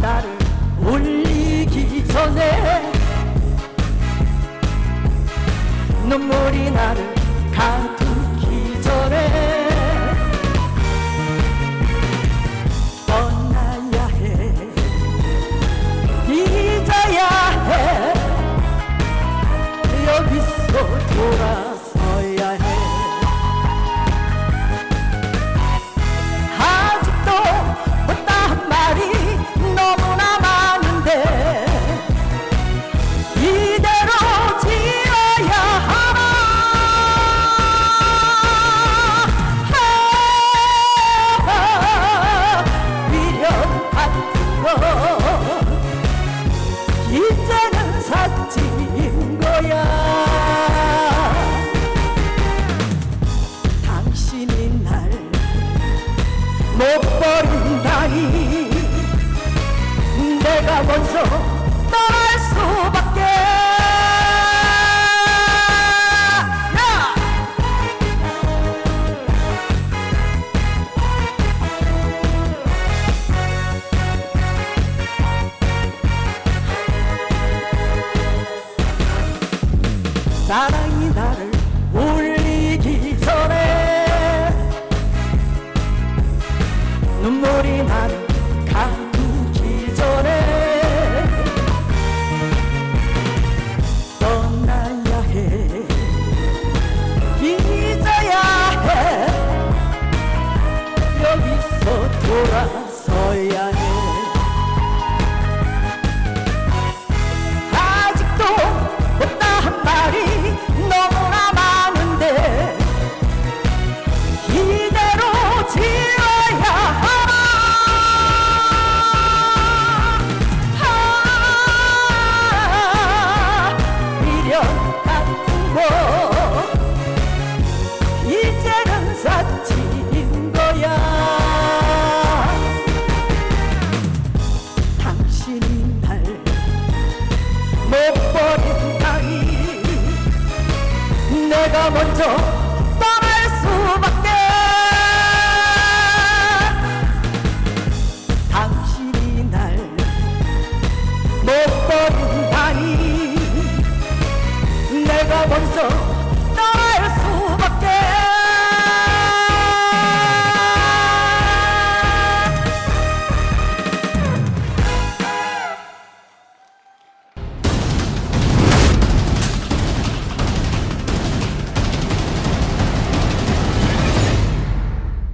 나를 올리기 전에 눈물이 나를 가득 이 자는 사치인 거야. 당신이 날 못 버린다니. 내가 먼저 떠나 사랑이 나를 울리기 전에 눈물이 나는 거 이제는 사친 거야. 당신이 날 못 버린다니 내가 먼저 What's?